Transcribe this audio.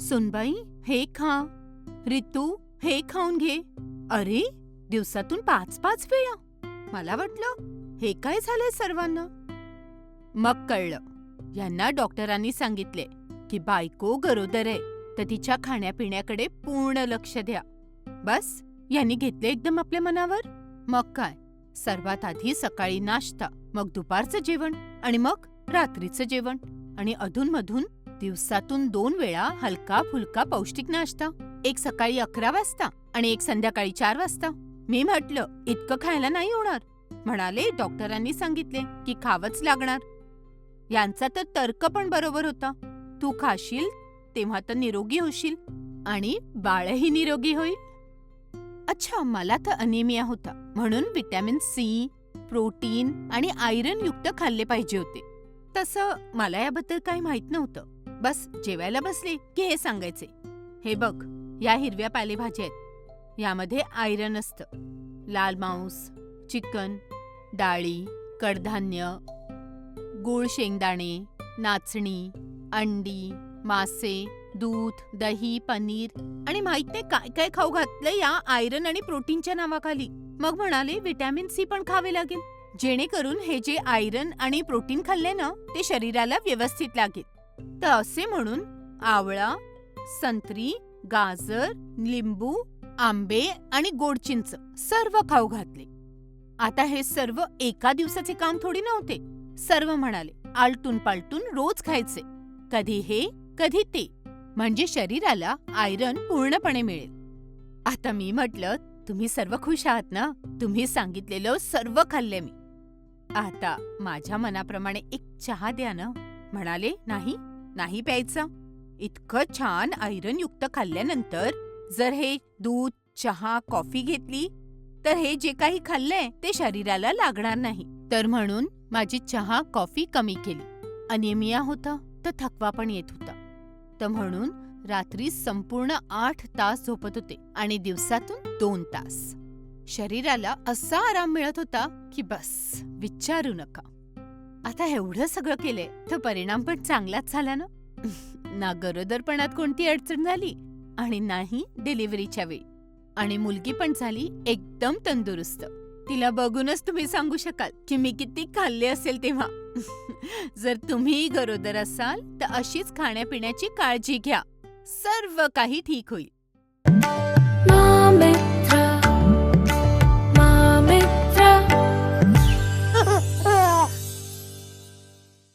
सुनबाई हे खा. रितू हे खाऊन घे. अरे दिवसातून पाच पाच वेळा. मला वाटलं हे काय झालंय सर्वांना? मग कळलं. यांना डॉक्टरांनी सांगितले की बायको गरोदर आहे तर तिच्या खाण्यापिण्याकडे पूर्ण लक्ष द्या. बस यांनी घेतले एकदम आपल्या मनावर? मग काय? सर्वात आधी सकाळी नाश्ता मग दुपारचं जेवण आणि मग रात्रीचं जेवण. आणि अधूनमधून दिवसातून दोन वेळा हलका फुलका पौष्टिक नाश्ता. एक सकाळी अकरा वाजता आणि एक संध्याकाळी चार वाजता. मी म्हटलं इतकं खायला नाही होणार. म्हणाले डॉक्टरांनी सांगितले की खावंच लागणार. यांचा तर तर्क पण बरोबर होता. तू खाशील तेव्हा तर निरोगी होशील आणि बाळही निरोगी होईल. अच्छा मला तर अनिमिया होता म्हणून विटॅमिन सी प्रोटीन आणि आयरन युक्त खाल्ले पाहिजे होते. तसं मला याबद्दल काही माहीत नव्हतं. बस जेवायला बसले की हे सांगायचे. हे बघ या हिरव्या पालेभाज्या आहेत. यामध्ये आयरन असतं. लाल मांस चिकन डाळी कडधान्य गूळ शेंगदाणे नाचणी अंडी मासे दूध दही पनीर आणि माहीत नाही काय काय खाऊ घातलं या आयरन आणि प्रोटीनच्या नावाखाली. मग म्हणाले विटॅमिन सी पण खावे लागेल. जेणेकरून हे जे आयरन आणि प्रोटीन खाल्ले ना ते शरीराला व्यवस्थित लागेल. तर असे म्हणून आवळा संत्री गाजर लिंबू आंबे आणि गोडचिंच सर्व खाऊ घातले. आता हे सर्व एका दिवसाचे काम थोडी नव्हते. सर्व म्हणाले आलटून पालटून रोज खायचे. कधी हे कधी ते. म्हणजे शरीराला आयरन पूर्णपणे मिळेल. आता मी म्हटलं तुम्ही सर्व खुश आहात ना? तुम्ही सांगितलेलं सर्व खाल्ले मी. आता माझ्या मनाप्रमाणे एक चहा द्या ना. म्हणाले नाही नाही प्यायचं. इतकं छान आयरनयुक्त खाल्ल्यानंतर जर हे दूध चहा कॉफी घेतली तर हे जे काही खाल्लंय ते शरीराला लागणार नाही. तर म्हणून माझी चहा कॉफी कमी केली. अनेमिया होता तर थकवा पण येत होता. तर म्हणून रात्री संपूर्ण आठ तास झोपत होते आणि दिवसातून दोन तास. शरीराला असा आराम मिळत होता की बस विचारू नका. आता एवढं सगळं केलंय तर परिणाम पण चांगलाच झाला ना? ना गरोदरपणात कोणती अडचण झाली? आणि नाही डिलिव्हरीच्या वेळी. आणि मुलगी पण झाली एकदम तंदुरुस्त. तिला बघूनच तुम्ही सांगू शकाल की मी किती खाल्ले असेल तेव्हा. जर तुम्ही गरोदर असाल तर अशीच खाण्यापिण्याची काळजी घ्या. सर्व काही ठीक होईल.